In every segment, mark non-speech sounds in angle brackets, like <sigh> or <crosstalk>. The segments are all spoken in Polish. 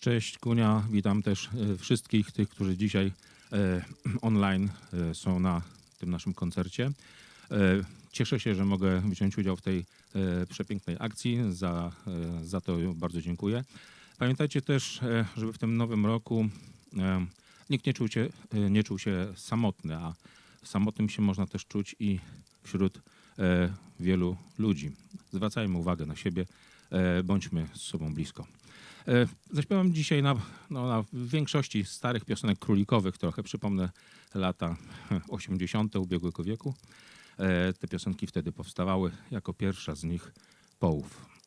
Cześć Kunia, witam też e, wszystkich tych, którzy dzisiaj e, <clears throat> online e, są na tym naszym koncercie. Cieszę się, że mogę wziąć udział w tej przepięknej akcji. Za, za to bardzo dziękuję. Pamiętajcie też, żeby w tym nowym roku nikt nie czuł się, nie czuł się samotny, a samotnym się można też czuć i wśród wielu ludzi. Zwracajmy uwagę na siebie, bądźmy z sobą blisko. E, Zaśpiewam dzisiaj na, no, na większości starych piosenek królikowych, trochę przypomnę lata 80. ubiegłego wieku. E, Te piosenki wtedy powstawały, jako pierwsza z nich Połów.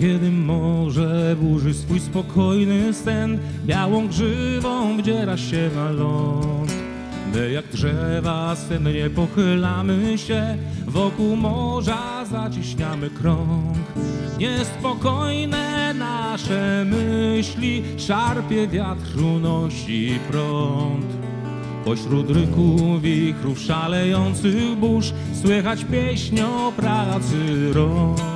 Kiedy morze burzy swój spokojny sen, białą grzywą wdziera się na ląd. My jak drzewa sennie pochylamy się, wokół morza zacieśniamy krąg. Niespokojne nasze myśli, szarpie wiatr, unosi prąd. Pośród ryku wichrów szalejących burz Słychać pieśń o pracy rąk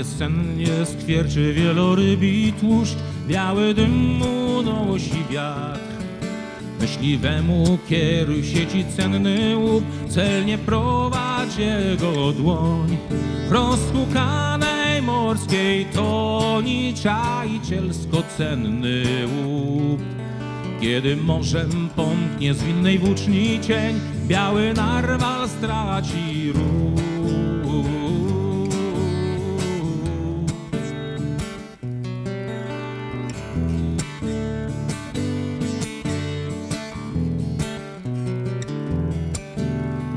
W lampie sennie skwierczy wielorybi tłuszcz Biały dym unosi wiatr Myśliwemu kieruj sieci cenny łup, celnie prowadź jego dłoń. W rozhukanej morskiej toni czajcielsko cenny łup. Kiedy morzem pomknie zwinnej włóczni cień, biały narwal straci ruch.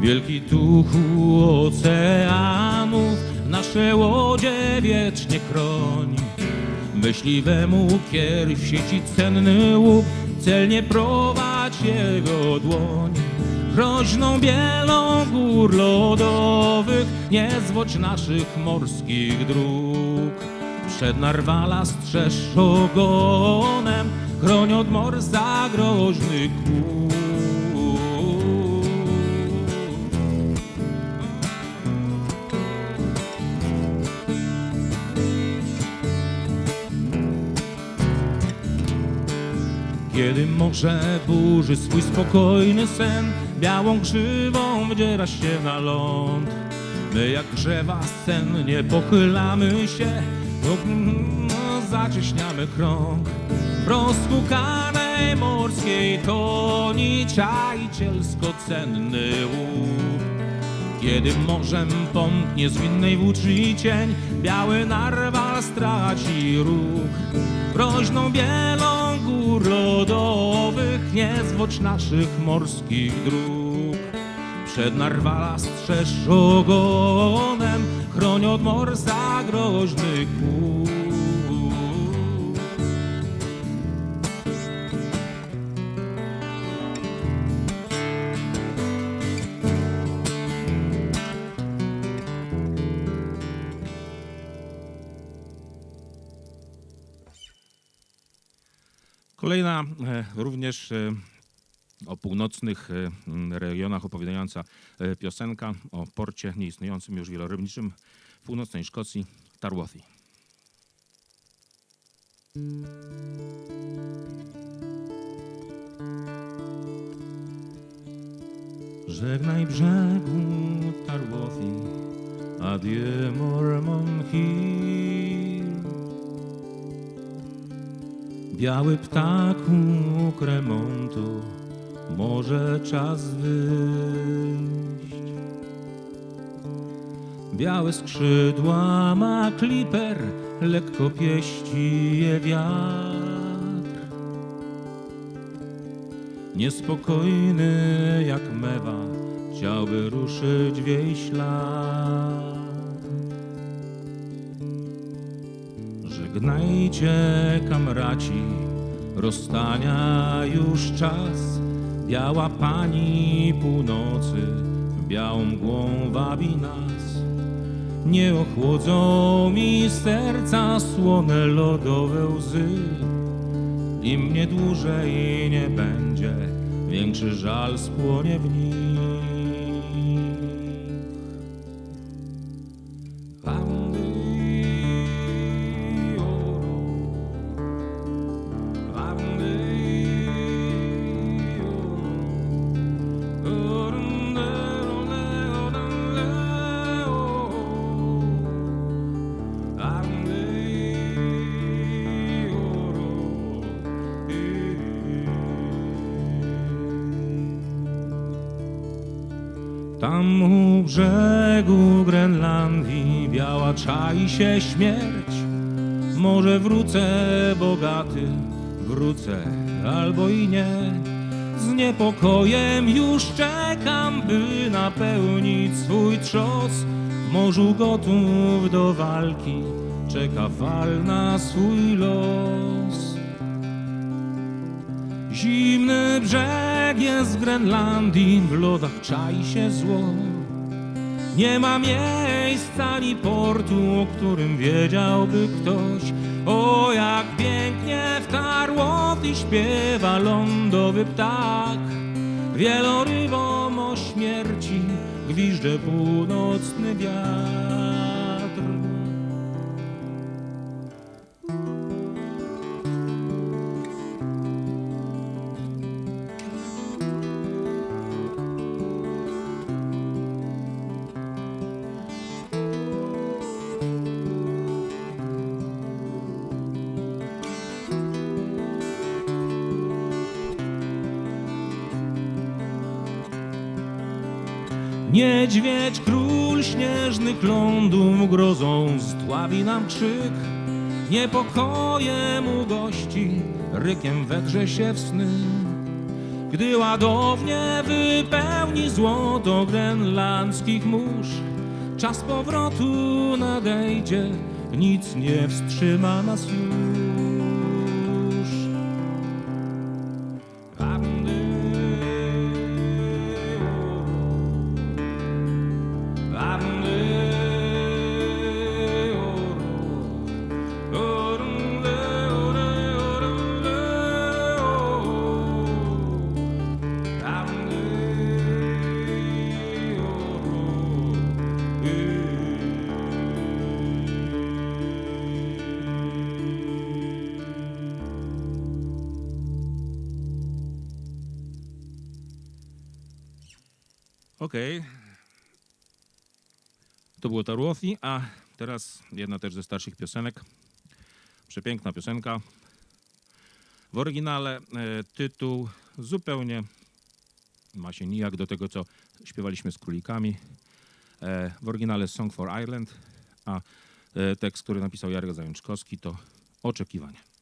Wielki duchu oceanów nasze łodzie wiecznie chroni. Myśliwemu kieruj w sieci cenny łup, celnie prowadź jego dłoń. Groźną bielą gór lodowych nie zwodź naszych morskich dróg. Przed narwala strzeż ogonem, od mor zagroźnych kół. Kiedy morze burzy swój spokojny sen, białą krzywą wdziera się na ląd. My jak drzewa sennie pochylamy się, zacieśniamy krąg. W rozhukanej morskiej toni czajcielsko cenny łup. Kiedy morzem pomknie zwinnej włóczni cień, biały narwal straci ruch. Groźną bielą gór lodowych nie zwocz naszych morskich dróg. Przed narwala strzeż ogonem, chroń od mor zagroźnych kół. Kolejna e, również e, o północnych e, m, rejonach opowiadająca piosenka o porcie nieistniejącym już wielorybniczym w północnej Szkocji, Tarwothy. Żegnaj brzegu Tarwothy, adieu Mormon Hill. Biały ptaku kremontu, może czas wyjść. Białe skrzydła ma kliper, lekko pieści je wiatr. Niespokojny jak mewa, chciałby ruszyć w jej ślad. Żegnajcie, kamraci, rozstania już czas. Biała pani północy białą mgłą wabi nas. Nie ochłodzą mi serca słone lodowe łzy. Im mnie dłużej nie będzie, większy żal spłonie w nich. Tam brzegu Grenlandii biała czai się śmierć. Może wrócę bogaty, wrócę albo i nie. Z niepokojem już czekam, by napełnić swój trzos. Morzu gotów do walki, czeka fal na swój los. Zimny brzeg jest w Grenlandii, w lodach czai się zło. Nie ma miejsca ani portu, o którym wiedziałby ktoś. O, jak pięknie w Karłowi śpiewa lądowy ptak. Wielorybom o śmierci gwiżdże północny wiatr. Niedźwiedź, król śnieżnych lądów, grozą zdławi nam krzyk. Niepokojem u gości, rykiem wedrze się w sny. Gdy ładownie wypełni złoto grenlandzkich mórz, czas powrotu nadejdzie, nic nie wstrzyma nas już. Okej. To było Tarłofi, a teraz jedna też ze starszych piosenek. Przepiękna piosenka. W oryginale e, tytuł zupełnie ma się nijak do tego, co śpiewaliśmy z królikami. E, w oryginale Song for Ireland, a e, tekst, który napisał Jarek Zajączkowski to Oczekiwanie.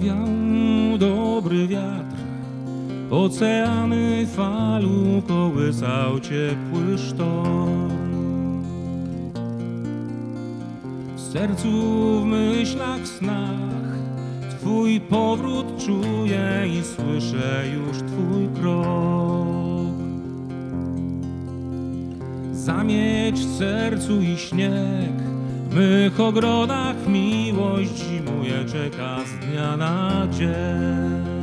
Powiał dobry wiatr, oceany falu kołysał ciepły sztorm. W sercu, w myślach, snach Twój powrót czuję i słyszę już Twój krok. Zamieć w sercu i śnieg, w mych ogrodach miłość zimuje, czeka z dnia na dzień.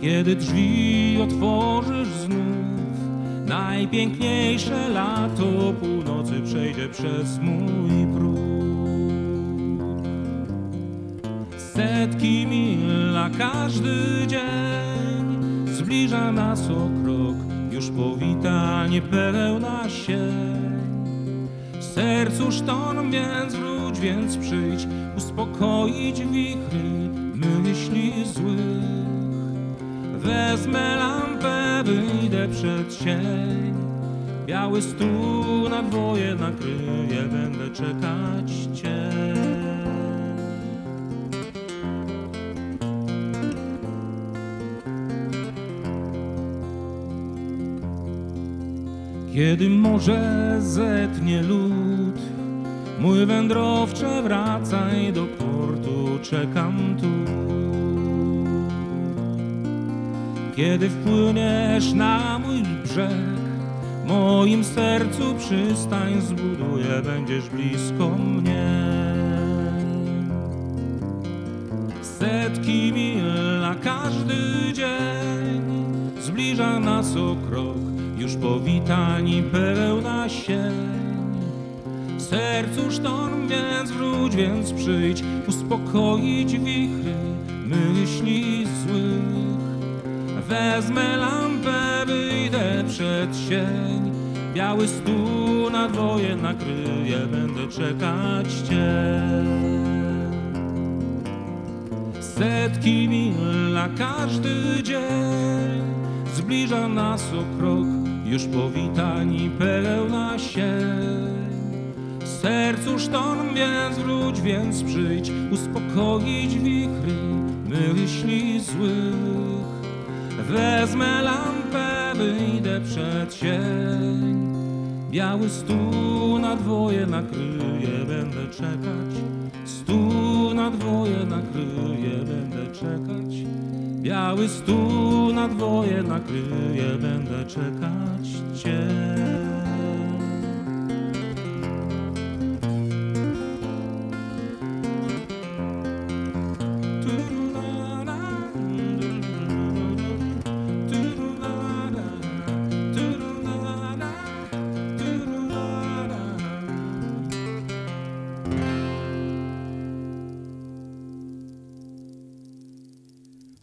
Kiedy drzwi otworzysz znów, najpiękniejsze lato północy przejdzie przez mój próg. Setki mil na każdy dzień zbliża nas o krok, już powitanie pełna sień. Sercu sztorm, więc wróć, więc przyjdź, uspokoić wichry, my złych. Wezmę lampę, wyjdę przed sień. Biały stół na dwoje nakryję, będę czekać cię. Kiedy morze zetnie lód, mój wędrowcze wracaj do portu, czekam tu. Kiedy wpłyniesz na mój brzeg, w moim sercu przystań zbuduję, będziesz blisko mnie. Setki mil na każdy dzień zbliża nas o krok, już powitani pełna sień. W sercu sztorm, więc wróć, więc przyjdź, uspokoić wichry myśli złych. Wezmę lampę, wyjdę przed sień, biały stół na dwoje nakryję, będę czekać Cię. Setki mil na każdy dzień Zbliża nas o krok Już powitani pełna W sercu sztorm, więc wróć, więc przyjdź Uspokoić wichry myśli złych Wezmę lampę, wyjdę przed sień Biały stół na dwoje nakryję, będę czekać. Stół na dwoje nakryję, będę czekać. Biały stół na dwoje nakryję, będę czekać cię.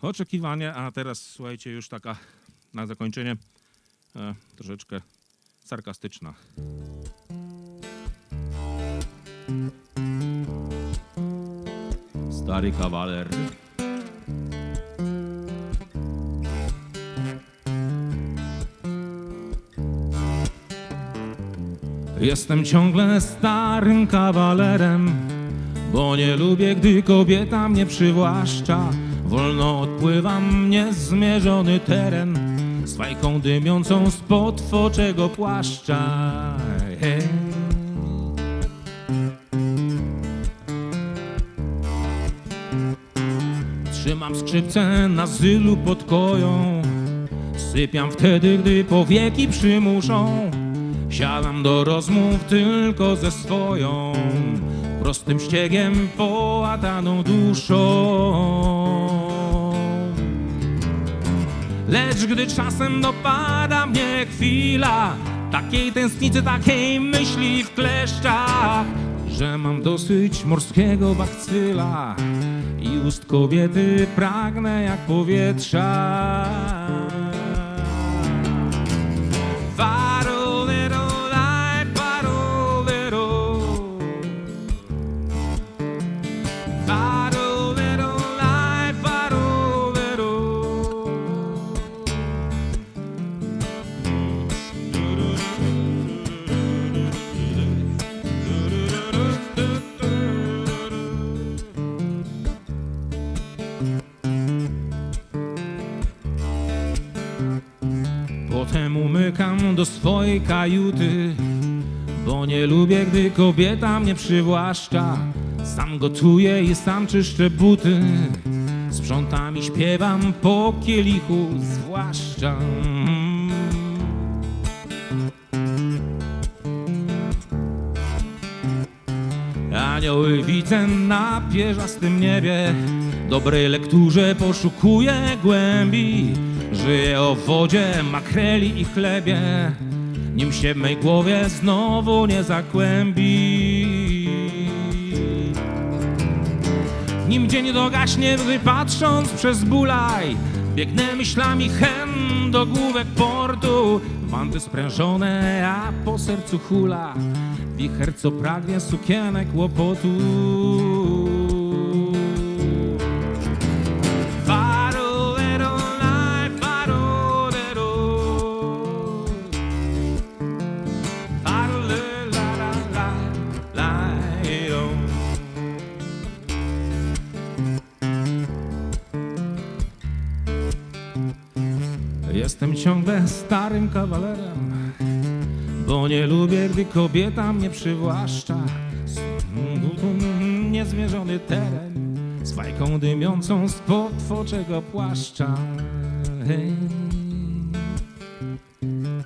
Oczekiwanie, a teraz słuchajcie, już taka na zakończenie e, troszeczkę sarkastyczna. Stary kawaler. Jestem ciągle starym kawalerem, bo nie lubię, gdy kobieta mnie przywłaszcza. Wolno odpływam niezmierzony teren, z fajką dymiącą spod foczego płaszcza. Trzymam skrzypce na zylu pod koją. Sypiam wtedy, gdy powieki przymuszą. Siadam do rozmów tylko ze swoją Prostym ściegiem połataną duszą Lecz gdy czasem dopada mnie chwila Takiej tęsknicy, takiej myśli w kleszczach Że mam dosyć morskiego bakcyla I ust kobiety pragnę jak powietrza. Warolero-laj, Potem umykam do swojej kajuty, bo nie lubię, gdy kobieta mnie przywłaszcza. Sam gotuję i sam czyszczę buty, sprzątam i śpiewam po kielichu zwłaszcza. Anioły widzę na pierzastym niebie Dobrej lekturze poszukuję głębi Żyję o wodzie, makreli i chlebie. Nim się w mej głowie znowu nie zakłębi Nim dzień dogaśnie, gdy patrząc przez bulaj Biegnę myślami hen do główek portu. Wanty sprężone, a po sercu hula. Wicher, co pragnie sukienek łopotu starym kawalerem, bo nie lubię, gdy kobieta mnie przywłaszcza. Niezmierzony teren z fajką dymiącą spod twoczego płaszcza. Hej.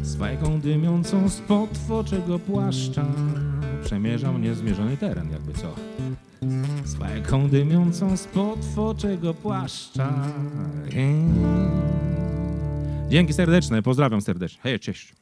Z fajką dymiącą spod twoczego płaszcza przemierzam niezmierzony teren, jakby co. Z fajką dymiącą spod twoczego płaszcza. Hej. Dzięki serdeczne, pozdrawiam serdecznie. Hej, cześć.